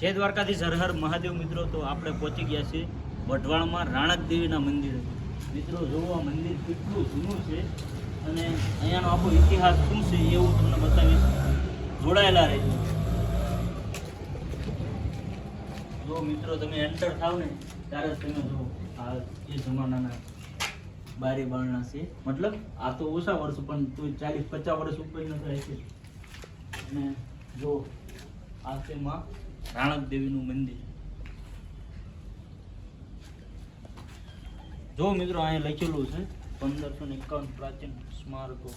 જય દ્વારકાથી હર મહાદેવ મિત્રો. તો આપણે પહોંચી ગયા છીએ વઢવાણમાં રાણક દેવીના મંદિરે. મિત્રો, જુઓ આ મંદિર કેટલું જૂનું છે અને અહીંયાનો આખો ઇતિહાસ શું છે એ હું તમને બતાવીશ. જોડાયેલા રહેજો. જો મિત્રો, તમે એન્ટર થાવ ને, ત્યારે તમે જો આ એ જમાનાના બારી બારણા છે. મતલબ, આ તો ઓછા વર્ષ, પણ તો ચાલીસ પચાસ વર્ષ ઉપરનો થાય છે. અને જો આ છે માં રાણક દેવીનું મંદિર. જો મિત્રો અહીંયા લખેલું છે પંદરસો ને એકાવન પ્રાચીન સ્મારકો.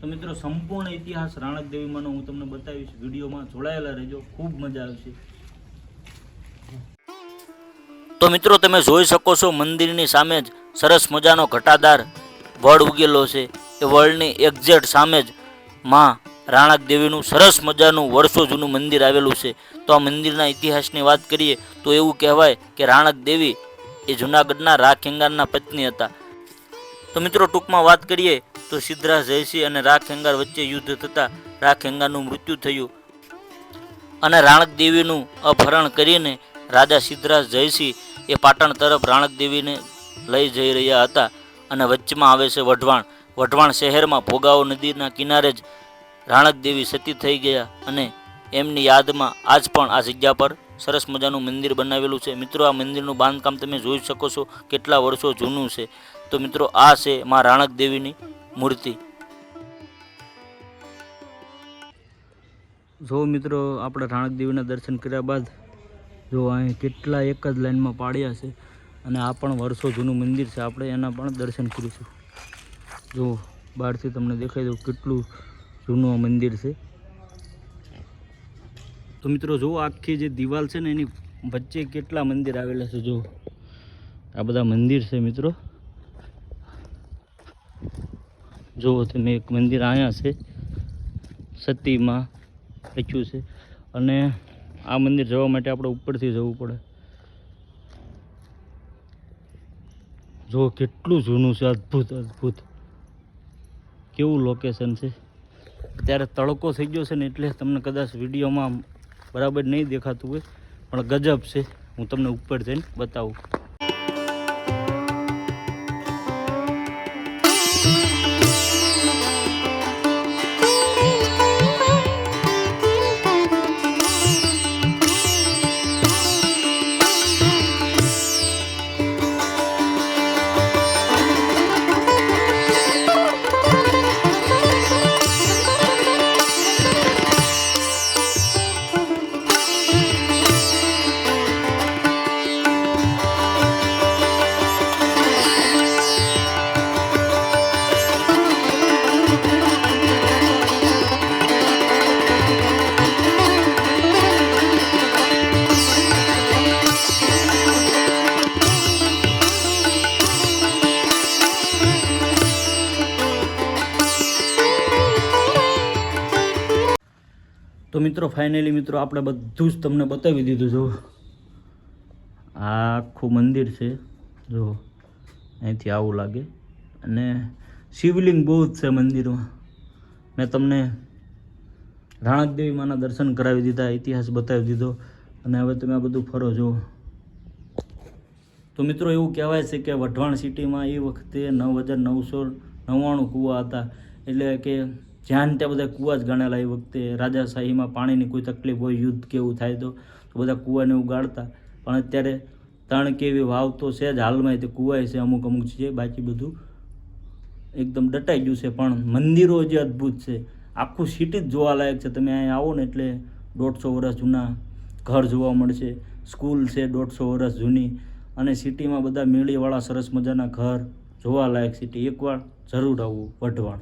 તો મિત્રો સંપૂર્ણ ઇતિહાસ રાણક દેવીમાંનો હું તમને બતાવીશ. વિડીયોમાં જોડાયેલા રહેજો. ખૂબ મજા આવશે. તો મિત્રો તમે જોઈ શકો છો મંદિરની સામે જ સરસ મજાનો ઘટાદાર વડ ઉગેલો છે. એ વડની એક્ઝેટ સામે જ માં રાણક દેવીનું સરસ મજાનું વર્ષો જૂનું મંદિર આવેલું છે. તો આ મંદિરના ઇતિહાસની વાત કરીએ તો એવું કહેવાય કે રાણક દેવી એ જૂનાગઢના રાખેંગારના પત્ની હતા. તો મિત્રો ટૂંકમાં વાત કરીએ તો સિદ્ધરાજ જયસિંહ અને રાખેંગાર વચ્ચે યુદ્ધ થતાં રાખેંગારનું મૃત્યુ થયું. અને રાણક દેવીનું અપહરણ કરીને રાજા સિદ્ધરાજ જયસિંહ એ પાટણ તરફ રાણક દેવીને લઈ જઈ રહ્યા હતા. અને વચ્ચેમાં આવે છે વઢવાણ. વઢવાણ શહેરમાં ભોગાવો નદીના કિનારે જ રાણક દેવી સતી થઈ ગયા અને એમની યાદમાં આજ પણ આ જગ્યા પર સરસ મજાનું મંદિર બનાવેલું છે. મિત્રો, આ મંદિરનું બાંધકામ તમે જોઈ શકો છો કેટલા વર્ષો જૂનું છે. તો મિત્રો, આ છે માં રાણક દેવીની મૂર્તિ. જો મિત્રો, આપણે રાણક દેવીના દર્શન કર્યા બાદ જો અહીં કેટલા એક જ લાઈનમાં પાડ્યા છે અને આ પણ વર્ષો જૂનું મંદિર છે, આપણે એના પણ દર્શન કરીશું. જો બહારથી તમને દેખાઈ દઉં કેટલું જૂનું મંદિર છે. તો મિત્રો જુઓ આખી જે દિવાલ છે ને એની વચ્ચે કેટલા મંદિર આવેલા છે જુઓ. આ બધા મંદિર છે મિત્રો. જુઓ તમે એક મંદિર અહીંયા છે. સતીમાં લખ્યું છે. અને આ મંદિર જવા માટે આપણે ઉપરથી જવું પડે. જો કેટલું જૂનું છે, અદ્ભુત અદ્ભુત. કેવું લોકેશન છે? અત્યારે તડકો થઈ ગયો છે ને એટલે તમને કદાચ વિડીયોમાં બરાબર નહીં દેખાતું હોય, પણ ગજબ છે. હું તમને ઉપર જઈને બતાવું. તો મિત્રો ફાઇનલી મિત્રો, આપણે બધું જ તમને બતાવી દીધું જો આ આખું મંદિર છે જો અહીંથી આવું લાગે. અને શિવલિંગ બહુ જ છે મંદિરમાં. મેં તમને રાણક દેવી માના દર્શન કરાવી દીધા, ઇતિહાસ બતાવી દીધો. અને હવે તમે આ બધું ફરો, જુઓ. તો મિત્રો, એવું કહેવાય છે કે વઢવાણ સિટીમાં એ વખતે નવ હજાર નવસો નવ્વાણું કૂવા હતા. એટલે કે જ્યાં ત્યાં બધા કૂવા જ ગણેલા એ વખતે રાજાશાહીમાં પાણીની કોઈ તકલીફ હોય, યુદ્ધ કે એવું થાય તો તો બધા કૂવાને ઉગાડતા પણ અત્યારે ત્રણ કેવી વાવ તો છે જ, હાલમાં તે કૂવાય છે, અમુક અમુક છે, બાકી બધું એકદમ દટાઈ ગયું છે. પણ મંદિરો જે અદ્ભુત છે, આખું સિટી જ જોવાલાયક છે. તમે અહીંયા આવો ને એટલે દોઢસો વર્ષ જૂના ઘર જોવા મળશે. સ્કૂલ છે દોઢસો વર્ષ જૂની અને સિટીમાં બધા મેળીવાળા સરસ મજાના ઘર જોવાલાયક સિટી એકવાર જરૂર આવવું વઢવાણ.